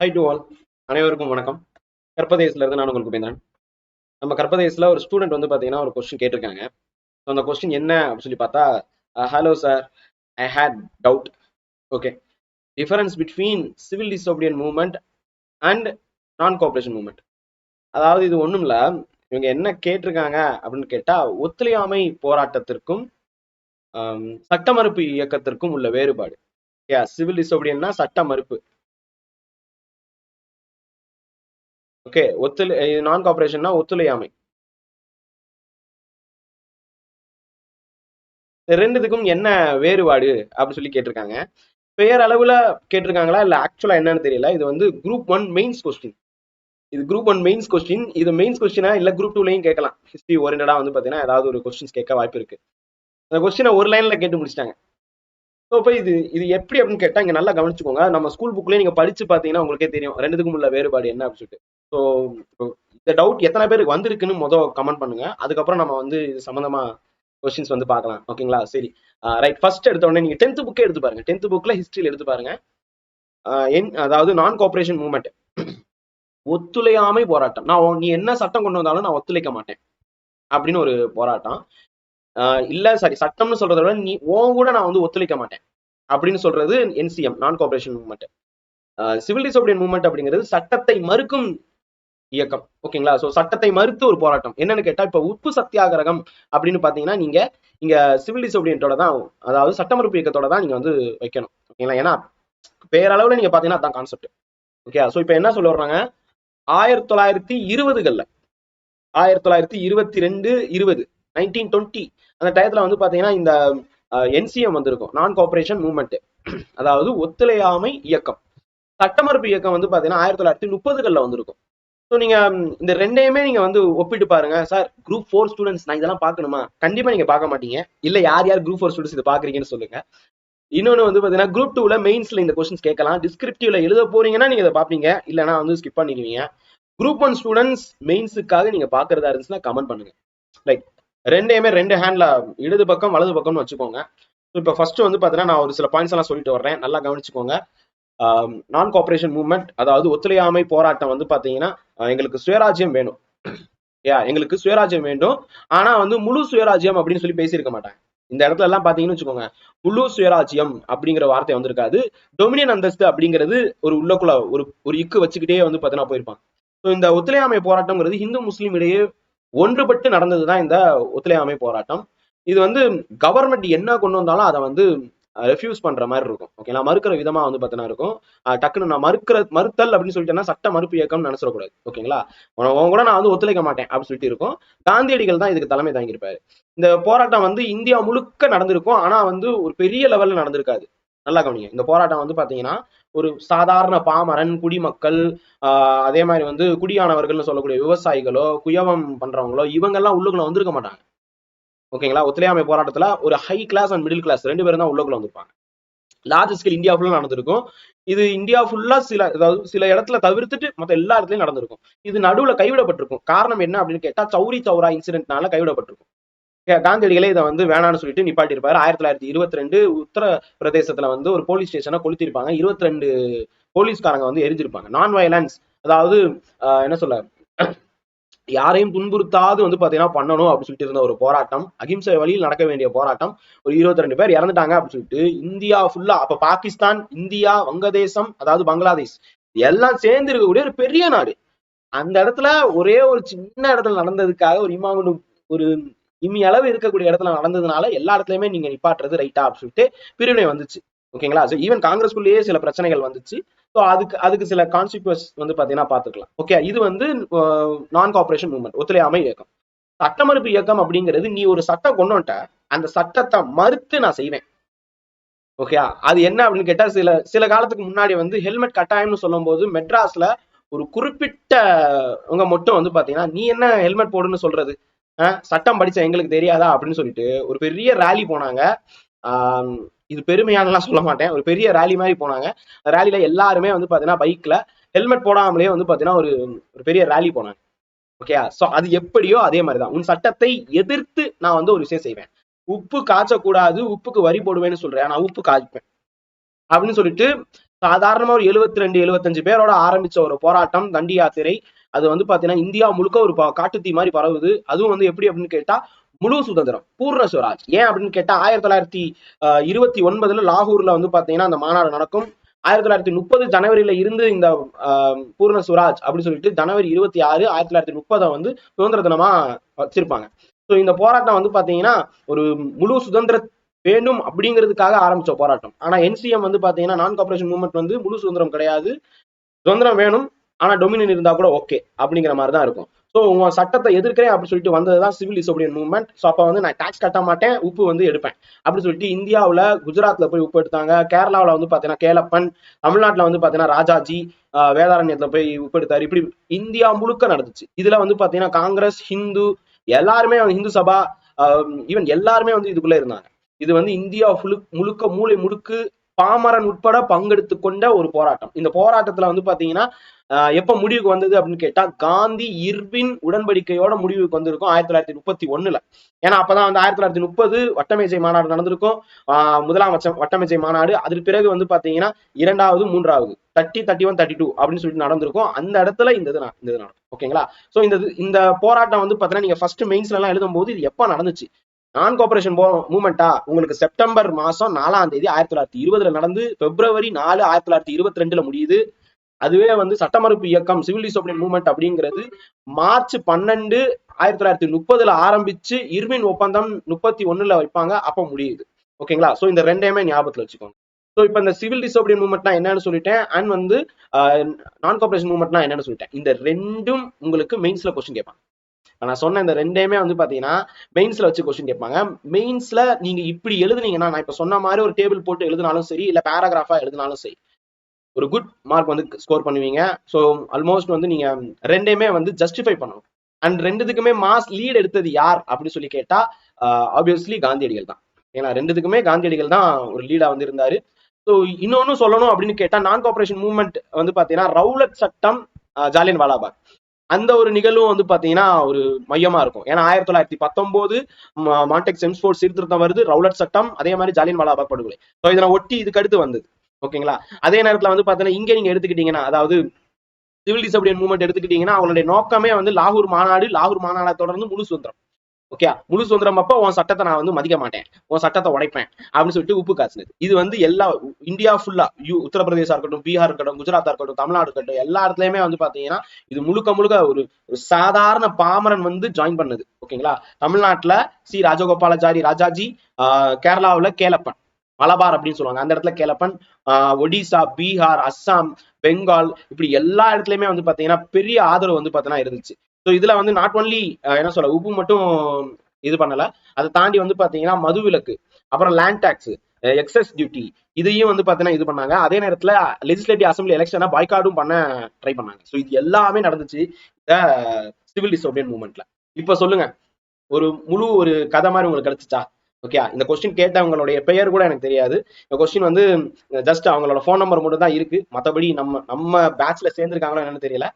High to all அனைவருக்கும் வணக்கம். கற்பதேசில இருந்து நான் உங்களுக்கு பேசுறேன் நம்ம கற்பதேசில் ஒரு ஸ்டூடெண்ட் வந்து பார்த்தீங்கன்னா ஒரு கொஸ்டின் கேட்டிருக்காங்க. ஸோ அந்த கொஸ்டின் என்ன அப்படின்னு சொல்லி பார்த்தா hello sir I had doubt okay difference between civil disobedience movement and non cooperation movement அதாவது இது ஒன்றும் இல்லை. இவங்க என்ன கேட்டிருக்காங்க அப்படின்னு கேட்டால் ஒத்துழையாமை போராட்டத்திற்கும் um, சட்ட மறுப்பு இயக்கத்திற்கும் உள்ள வேறுபாடு. யா சிவில் டிசோபிடியன்னா சட்ட மறுப்பு ஓகே ஒத்துழை நான் காப்பரேஷன்னா ஒத்துழையாமை. ரெண்டுத்துக்கும் என்ன வேறுபாடு அப்படின்னு சொல்லி கேட்டிருக்காங்க. பெயர் அளவுல கேட்டிருக்காங்களா? இல்ல ஆக்சுவலா என்னன்னு தெரியல. இது வந்து குரூப் ஒன் மெயின்ஸ் கொஸ்டின் இது குரூப் ஒன் மெயின்ஸ் கொஸ்டின் இது மெயின்ஸ் கொஸ்டினா இல்ல குரூப் டூலையும் கேட்கலாம். ஹிஸ்டரி ஓரியன்டா வந்து பாத்தீங்கன்னா ஏதாவது ஒரு கொஸ்டின்ஸ் கேட்க வாய்ப்பு இருக்கு. அந்த கொஸ்டினை ஒரு லைன்ல கேட்டு முடிச்சிட்டாங்க. ஸோ இப்போ இது இது எப்படி அப்படின்னு கேட்டா இங்க நல்லா கவனிச்சுக்கோங்க. நம்ம ஸ்கூல் புக்லயே நீங்க படிச்சு பாத்தீங்கன்னா உங்களுக்கே தெரியும். ரெண்டுத்துக்கும் உள்ள வேறுபாடு என்ன அப்படின்னு சொல்லிட்டு. ஸோ இந்த டவுட் எத்தனை பேருக்கு வந்திருக்குன்னு மொதல் கமெண்ட் பண்ணுங்க. அதுக்கப்புறம் நம்ம வந்து இது சம்மந்தமா கொஸ்டின்ஸ் வந்து பார்க்கலாம். ஓகேங்களா சரி. ரைட் ஃபர்ஸ்ட் எடுத்த உடனே நீங்க டென்த் புக்கே எடுத்து பாருங்க. டென்த் புக்ல ஹிஸ்டரியில் எடுத்து பாருங்க. என் அதாவது நான் கோஆபரேஷன் மூவ்மெண்ட் ஒத்துழையாமை போராட்டம். நான் நீ என்ன சட்டம் கொண்டு வந்தாலும் நான் ஒத்துழைக்க மாட்டேன். அப்படின்னு ஒரு போராட்டம். இல்ல சாரி சட்டம்னு சொல்றத விட நீ உன் கூட நான் வந்து ஒத்துழைக்க மாட்டேன். அப்படின்னு சொல்றது NCM non cooperation movement civil disobedience movement அப்படிங்கிறது சட்டத்தை மறுக்கும் இயக்கம். ஓகேங்களா? சோ சட்டத்தை மறுத்து ஒரு போராட்டம். என்னன்னு கேட்டா இப்ப உப்பு சத்தியாகிரகம் அப்படின்னு பாத்தீங்கன்னா நீங்க இங்க சிவில் டிசோபிடியன்ட்டோட தான் அதாவது சட்ட மறுப்பு இயக்கத்தோட தான் நீங்க வந்து வைக்கணும். ஓகேங்களா? ஏன்னா பேரளவுல நீங்க பாத்தீங்கன்னா அதான் கான்செப்ட் ஓகே சோ இப்ப என்ன சொல்ல வர்றாங்க? ஆயிரத்தி தொள்ளாயிரத்தி இருபதுகள்ல ஆயிரத்தி தொள்ளாயிரத்தி இருபத்தி ரெண்டு இருபது. நைன்டீன் டுவெண்ட்டி அந்த டயத்தில் வந்து பாத்தீங்கன்னா இந்த என்சிஎம் வந்திருக்கும். நான் கோஆபரேஷன் மூவ்மெண்ட் அதாவது ஒத்துழையாமை இயக்கம். சட்டமறுப்பு இயக்கம் வந்து பாத்தீங்கன்னா ஆயிரத்தி தொள்ளாயிரத்தி முப்பதுகள்ல வந்திருக்கும். ஸோ நீங்க இந்த ரெண்டையுமே நீங்க வந்து ஒப்பிட்டு பாருங்க. சார் குரூப் ஃபோர் ஸ்டூடெண்ட்ஸ் நான் இதெல்லாம் பார்க்கணுமா? கண்டிப்பா நீங்க பார்க்க மாட்டீங்க. இல்ல யார் யார் குரூப் ஃபோர் ஸ்டூடெண்ட்ஸ் இதை பாக்குறீங்கன்னு சொல்லுங்க. இன்னொன்னு வந்து பாத்தீங்கன்னா குரூப் டூல மெயின்ஸ்ல இந்த கொஸ்டின்ஸ் கேட்கலாம். டிஸ்கிரிப்டிவ்ல எழுத போறீங்கன்னா நீங்க இதை பாப்பீங்க இல்லைன்னா வந்து ஸ்கிப் பண்ணிடுவீங்க. குரூப் ஒன் ஸ்டூடெண்ட்ஸ் மெயின்ஸுக்காக நீங்க பாக்குறதா இருந்துச்சுன்னா கமெண்ட் பண்ணுங்க. ரைட் ரெண்டையுமே ரெண்டு ஹேண்ட்ல இடது பக்கம் வலது பக்கம்னு வச்சுக்கோங்க. இப்போ ஃபர்ஸ்ட் வந்து பாத்தீங்கன்னா நான் ஒரு சில பாயிண்ட்ஸ் எல்லாம் சொல்லிட்டு வர்றேன். நல்லா கவனிச்சுக்கோங்க. நான் கோஆபரேஷன் மூவ்மெண்ட் அதாவது ஒத்துழையாமை போராட்டம் வந்து பார்த்தீங்கன்னா எங்களுக்கு சுயராஜ்யம் வேணும். யா எங்களுக்கு சுயராஜ்யம் வேண்டும். ஆனா வந்து முழு சுயராஜ்யம் அப்படின்னு சொல்லி பேசியிருக்க மாட்டாங்க இந்த இடத்துல எல்லாம் பாத்தீங்கன்னு வச்சுக்கோங்க. முழு சுயராஜ்யம் அப்படிங்கிற வார்த்தை வந்திருக்காது. டொமினியன் அந்தஸ்து அப்படிங்கிறது ஒரு உள்ளக்குள்ள ஒரு ஒரு இக்கு வச்சுக்கிட்டே வந்து பாத்தீங்கன்னா போயிருப்பாங்க. ஸோ இந்த ஒத்துழையாமை போராட்டம்ங்கிறது இந்து முஸ்லீம் இடையே ஒன்றுபட்டு நடந்ததுதான் இந்த ஒத்துழையாமை போராட்டம். இது வந்து கவர்மெண்ட் என்ன கொண்டு வந்தாலும் அதை வந்து ரெஃப்யூஸ் பண்ற மாதிரி இருக்கும். ஓகேங்களா மறுக்கிற விதமா வந்து பார்த்தீங்கன்னா இருக்கும். டக்குன்னு நான் மறுக்கிற மறுத்தல் அப்படின்னு சொல்லிட்டேன்னா சட்ட மறுப்பு இயக்கம்னு நினைச்சிடக்கூடாது. ஓகேங்களா உன் கூட நான் வந்து ஒத்துழைக்க மாட்டேன் அப்படின்னு சொல்லிட்டு இருக்கும். காந்தியடிகள் தான் இதுக்கு தலைமை தாங்கியிருப்பாரு. இந்த போராட்டம் வந்து இந்தியா முழுக்க நடந்திருக்கும். ஆனா வந்து ஒரு பெரிய லெவல்ல நடந்திருக்காது. நல்லா கவனிங்க. இந்த போராட்டம் வந்து பாத்தீங்கன்னா ஒரு சாதாரண பாமரன் குடிமக்கள் அதே மாதிரி வந்து குடியானவர்கள்னு சொல்லக்கூடிய விவசாயிகளோ குயவம் பண்றவங்களோ இவங்கெல்லாம் உள்ளுக்குள்ள வந்திருக்க மாட்டாங்க. ஓகேங்களா? ஒத்துழையாமை போராட்டத்துல ஒரு high class and middle class ரெண்டு பேரும் தான் உள்ளுக்குள்ள வந்திருப்பாங்க. லார்ஜ் ஸ்கேல் இந்தியா ஃபுல்லா நடந்திருக்கும். இது இந்தியா ஃபுல்லா சில அதாவது சில இடத்துல தவிர்த்துட்டு மற்ற எல்லா இடத்துலயும் நடந்திருக்கும். இது நடுவுல கைவிடப்பட்டிருக்கும். காரணம் என்ன அப்படின்னு கேட்டா சௌரி சௌரா இன்சிடென்ட்னால கைவிடப்பட்டிருக்கும். காந்தியடிகளே இதை வந்து வேணாம்னு சொல்லிட்டு நிப்பாட்டியிருப்பாரு. ஆயிரத்தி தொள்ளாயிரத்தி இருபத்தி ரெண்டு உத்தரப்பிரதேசத்துல வந்து ஒரு போலீஸ் ஸ்டேஷனை கொளுத்திருப்பாங்க இருபத்தி ரெண்டு போலீஸ்காரங்க வந்து எரிஞ்சிருப்பாங்க. நான் வயலன்ஸ் அதாவது ஆஹ் என்ன சொல்ல யாரையும் துன்புறுத்தாது வந்து பாத்தீங்கன்னா பண்ணணும் அப்படின்னு சொல்லிட்டு இருந்த ஒரு போராட்டம் அகிம்சை வழியில் நடக்க வேண்டிய போராட்டம் ஒரு இருபத்தி ரெண்டு பேர் இறந்துட்டாங்க அப்படின்னு சொல்லிட்டு இந்தியா ஃபுல்லா அப்ப பாகிஸ்தான் இந்தியா வங்கதேசம் அதாவது பங்களாதேஷ் எல்லாம் சேர்ந்து இருக்கக்கூடிய ஒரு பெரிய நாடு. அந்த இடத்துல ஒரே ஒரு சின்ன இடத்துல நடந்ததுக்காக ஒரு இமாமுடு ஒரு இம்மி அளவு இருக்கக்கூடிய இடத்துல நடந்ததுனால எல்லா இடத்துலயுமே நீங்க நிப்பாட்டுறது ரைட்டா அப்படின்னு சொல்லிட்டு பிரிவினை வந்துச்சு. ஓகேங்களா? ஸோ ஈவன் காங்கிரஸ்குள்ளேயே சில பிரச்சனைகள் வந்துச்சு. ஸோ அதுக்கு அதுக்கு சில கான்சிக்வன்ஸ் வந்து பாத்தீங்கன்னா பாத்துக்கலாம். ஓகே இது வந்து நான் கார்பரேஷன் மூவ்மெண்ட் ஒத்துழையாமை இயக்கம். சட்டமறுப்பு இயக்கம் அப்படிங்கிறது நீ ஒரு சட்டம் கொண்டு வந்துட்ட அந்த சட்டத்தை மறுத்து நான் செய்வேன். ஓகே அது என்ன அப்படின்னு கேட்டா சில சில காலத்துக்கு முன்னாடி வந்து ஹெல்மெட் கட்டாயம்னு சொல்லும் போது மெட்ராஸ்ல ஒரு குறிப்பிட்ட உங்க மட்டும் வந்து பாத்தீங்கன்னா நீ என்ன ஹெல்மெட் போடுன்னு சொல்றது? சட்டம் படிச்ச எங்களுக்கு தெரியாதா அப்படின்னு சொல்லிட்டு ஒரு பெரிய ரேலி போனாங்க. ஆஹ் இது பெருமையானலாம் சொல்ல மாட்டேன். ஒரு பெரிய ரேலி மாதிரி போனாங்க. ரேலியில எல்லாருமே வந்து பாத்தீங்கன்னா பைக்ல ஹெல்மெட் போடாமலே வந்து பாத்தீங்கன்னா ஒரு ஒரு பெரிய ரேலி போனாங்க. ஓகே சோ அது எப்படியோ அதே மாதிரிதான். உன் சட்டத்தை எதிர்த்து நான் வந்து ஒரு விஷயம் செய்வேன். உப்பு காய்ச்சக்கூடாது உப்புக்கு வரி போடுவேன்னு சொல்றேன். நான் உப்பு காய்ப்பேன். அப்படின்னு சொல்லிட்டு சாதாரணமா ஒரு எழுபத்தி ரெண்டு எழுபத்தஞ்சு பேரோட ஆரம்பிச்ச ஒரு போராட்டம் தண்டி யாத்திரை அது வந்து பாத்தீங்கன்னா இந்தியா முழுக்க ஒரு காட்டு காட்டுத்தீ மாதிரி பரவுது. அதுவும் வந்து எப்படி அப்படின்னு கேட்டா முழு சுதந்திரம் பூர்ண சுவராஜ். ஏன் அப்படின்னு கேட்டா ஆயிரத்தி தொள்ளாயிரத்தி இருபத்தி ஒன்பதுல லாகூர்ல வந்து பாத்தீங்கன்னா அந்த மாநாடு நடக்கும். ஆயிரத்தி தொள்ளாயிரத்தி முப்பது ஜனவரியில இருந்து இந்த பூர்ண சுவராஜ் அப்படின்னு சொல்லிட்டு ஜனவரி இருபத்தி ஆறு ஆயிரத்தி தொள்ளாயிரத்தி முப்பதை வந்து சுதந்திர தினமா வச்சிருப்பாங்க. ஸோ இந்த போராட்டம் வந்து பாத்தீங்கன்னா ஒரு முழு சுதந்திர வேண்டும் அப்படிங்கிறதுக்காக ஆரம்பிச்ச போராட்டம். ஆனா என்சிஎம் வந்து பாத்தீங்கன்னா நான் கார்பரேஷன் மூவ்மெண்ட் வந்து முழு சுதந்திரம் கிடையாது. சுதந்திரம் வேணும். ஆனா டொமினியன் இருந்தா கூட ஓகே அப்படிங்கிற மாதிரி தான் இருக்கும். ஸோ உங்க சட்டத்தை எதிர்க்கிறேன் அப்படின்னு சொல்லிட்டு வந்தது தான் சிவில் டிசோபியன் மூவ்மெண்ட் ஸோ அப்போ வந்து நான் டாக்ஸ் கட்ட மாட்டேன் உப்பு வந்து எடுப்பேன். அப்படின்னு சொல்லிட்டு இந்தியாவில் குஜராத்தில் போய் உப்பு எடுத்தாங்க. கேரளாவில் வந்து பாத்தீங்கன்னா கேலப்பன் தமிழ்நாட்டில் வந்து பாத்தீங்கன்னா ராஜாஜி ஆஹ் வேதாரண்யத்துல போய் உப்பு எடுத்தார். இப்படி இந்தியா முழுக்க நடந்துச்சு. இதுல வந்து பாத்தீங்கன்னா காங்கிரஸ் ஹிந்து எல்லாருமே ஹிந்து சபா ஈவன் எல்லாருமே வந்து இதுக்குள்ளே இருந்தாங்க. இது வந்து இந்தியா ஃபுல்லு முழுக்க மூளை முழுக்கு பாமரன் உட்பட பங்கெடுத்து கொண்ட ஒரு போராட்டம். இந்த போராட்டத்துல வந்து பாத்தீங்கன்னா ஆஹ் எப்ப முடிவுக்கு வந்தது அப்படின்னு கேட்டா காந்தி இர்வின் உடன்படிக்கையோட முடிவுக்கு வந்திருக்கும் ஆயிரத்தி தொள்ளாயிரத்தி முப்பத்தி ஒண்ணுல. ஏன்னா அப்பதான் வந்து ஆயிரத்தி தொள்ளாயிரத்தி முப்பது வட்டமேஜை மாநாடு நடந்திருக்கும். ஆஹ் முதலாம் வட்டமேஜை மாநாடு. அதற்கு பிறகு வந்து பாத்தீங்கன்னா இரண்டாவது மூன்றாவது thirty thirty one thirty two அப்படின்னு சொல்லிட்டு நடந்திருக்கும். அந்த இடத்துல இந்த இது இந்த இது நடக்கும். ஓகேங்களா? சோ இந்த இந்த போராட்டம் வந்து பாத்தீங்கன்னா நீங்க ஃபர்ஸ்ட் மெயின்ஸ்ல எல்லாம் எழுதும்போது இது எப்ப நடந்துச்சு? நான் கோஆபரேஷன் மூமெண்டா உங்களுக்கு செப்டம்பர் மாசம் நாலாம் தேதி ஆயிரத்தி தொள்ளாயிரத்தி இருபதுல நடந்து பிப்ரவரி நாலு ஆயிரத்தி தொள்ளாயிரத்தி இருபத்தி ரெண்டுல முடியுது. அதுவே வந்து சட்டமறுப்பு இயக்கம் சிவில் டிசோபியன் மூவ்மெண்ட் அப்படிங்கிறது மார்ச் பன்னெண்டு ஆயிரத்தி தொள்ளாயிரத்தி முப்பதுல ஆரம்பிச்சு இர்வின் ஒப்பந்தம் முப்பத்தி ஒண்ணுல வைப்பாங்க அப்ப முடியுது. ஓகேங்களா? சோ இந்த ரெண்டையுமே ஞாபகத்துல வச்சுக்கோங்க. ஸோ இப்போ இந்த சிவில் டிசோபியன் மூவ்மெண்ட்னா என்னன்னு சொல்லிட்டேன் அண்ட் வந்து நான் கார்பரேஷன் மூவ்மெண்ட்னா என்னன்னு சொல்லிட்டேன். இந்த ரெண்டும் உங்களுக்கு மெயின்ஸ்ல கொஸ்டின் கேட்பாங்க. நான் சொன்ன இந்த ரெண்டையுமே வந்து பாத்தீங்கன்னா மெயின்ஸ்ல வச்சு கொஸ்டின் கேட்பாங்க. மெயின்ஸ்ல நீங்க இப்படி எழுதுனீங்கன்னா நான் இப்ப சொன்ன மாதிரி ஒரு டேபிள் போட்டு எழுதினாலும் சரி இல்ல பேராகிராஃபா எழுதினாலும் சரி ஒரு குட் மார்க் வந்து ஸ்கோர் பண்ணுவீங்க. ஸோ ஆல்மோஸ்ட் வந்து நீங்க ரெண்டையுமே வந்து ஜஸ்டிஃபை பண்ணணும். அண்ட் ரெண்டுத்துக்குமே மாஸ் லீட் எடுத்தது யார் அப்படின்னு சொல்லி கேட்டா ஆப்வியஸ்லி காந்தியடிகள் தான். ஏன்னா ரெண்டுத்துக்குமே காந்தியடிகள் தான் ஒரு லீடா வந்து இருந்தாரு. ஸோ இன்னொன்னு சொல்லணும் அப்படின்னு கேட்டா நான் கோஆபரேஷன் மூவ்மெண்ட் வந்து பாத்தீங்கன்னா ரவுலட் சட்டம் ஜாலியன் வாலாபாக். அந்த ஒரு நிகழ்வும் வந்து பாத்தீங்கன்னா ஒரு மையமா இருக்கும். ஏன்னா ஆயிரத்தி தொள்ளாயிரத்தி பத்தொன்பது மாண்டெக் செம்ஸ்போர்ட் சீர்திருத்தம் வருது ரவுலட் சட்டம் அதே மாதிரி ஜாலியன் வாலாபாக் படுகொலை. ஸோ இதனை ஒட்டி இதுக்கு அடுத்து வந்தது. ஓகேங்களா? அதே நேரத்துல வந்து பாத்தீங்கன்னா இங்க நீங்க எடுத்துக்கிட்டீங்கன்னா அதாவது சிவில் டிசபிலியன் மூவ்மெண்ட் எடுத்துக்கிட்டீங்கன்னா அவங்களுடைய நோக்கமே வந்து லாகூர் மாநாடு லாகூர் மாநாடை தொடர்ந்து முழு சுதந்திரம். ஓகே? முழு சுதந்திரம் அப்போ உன் சட்டத்தை நான் வந்து மதிக்க மாட்டேன். உன் சட்டத்தை உடைப்பேன். அப்படின்னு சொல்லிட்டு உப்பு காய்ச்சினது இது வந்து எல்லா இந்தியா ஃபுல்லா யூ உத்தரப்பிரதேசா இருக்கட்டும் பீகார் இருக்கட்டும் குஜராத்தா இருக்கட்டும் தமிழ்நாடு இருக்கட்டும் எல்லா இடத்துலயுமே வந்து பாத்தீங்கன்னா இது முழுக்க முழுக்க ஒரு சாதாரண பாமரன் வந்து ஜாயின் பண்ணது. ஓகேங்களா? தமிழ்நாட்டுல சி. ராஜகோபாலாச்சாரி ராஜாஜி ஆஹ் கேரளாவுல கேலப்பன் மலபார் அப்படின்னு சொல்லுவாங்க. அந்த இடத்துல கேலப்பன் ஆஹ் ஒடிசா பீகார் அஸ்ஸாம் பெங்கால் இப்படி எல்லா இடத்துலயுமே வந்து பாத்தீங்கன்னா பெரிய ஆதரவு வந்து பாத்தீங்கன்னா இருந்துச்சு. ஸோ இதுல வந்து நாட் ஒன்லி என்ன சொல்ல உப்பு மட்டும் இது பண்ணல. அதை தாண்டி வந்து பாத்தீங்கன்னா மது விலக்கு அப்புறம் லேண்ட் டாக்ஸ் எக்ஸஸ் டியூட்டி இதையும் வந்து பாத்தீங்கன்னா இது பண்ணாங்க. அதே நேரத்துல லெஜிஸ்லேட்டிவ் அசம்பிளி எலெக்ஷனை பாய்காடும் பண்ண ட்ரை பண்ணாங்க. ஸோ இது எல்லாமே நடந்துச்சு இந்த சிவில் டிசோபியன் மூவ்மெண்ட்ல இப்ப சொல்லுங்க ஒரு முழு ஒரு கதை மாதிரி உங்களுக்கு கிடைச்சிச்சா? ஓகே இந்த கொஸ்டின் கேட்டவங்களுடைய பெயர் கூட எனக்கு தெரியாது. இந்த கொஸ்டின் வந்து ஜஸ்ட் அவங்களோட ஃபோன் நம்பர் மட்டும் தான் இருக்கு. மற்றபடி நம்ம நம்ம பேட்ச்ல சேர்ந்துருக்காங்களோ என்னன்னு தெரியல.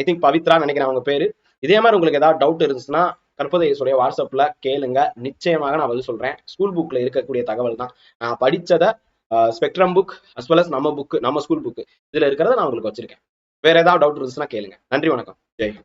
ஐ திங்க் பவித்ரா நினைக்கிறேன் அவங்க பேரு. இதே மாதிரி உங்களுக்கு ஏதாவது டவுட் இருந்துச்சுன்னா கற்பதேசுடைய வாட்ஸ்அப்ல கேளுங்க. நிச்சயமாக நான் பதில் சொல்றேன். ஸ்கூல் புக்ல இருக்கக்கூடிய தகவல் தான். நான் படிச்சதை Spectrum book as well as நம்ம புக் நம்ம ஸ்கூல் புக் இதுல இருக்கிறத நான் உங்களுக்கு வச்சிருக்கேன். வேற ஏதாவது டவுட் இருந்துச்சுன்னா கேளுங்க. நன்றி வணக்கம். ஜெய்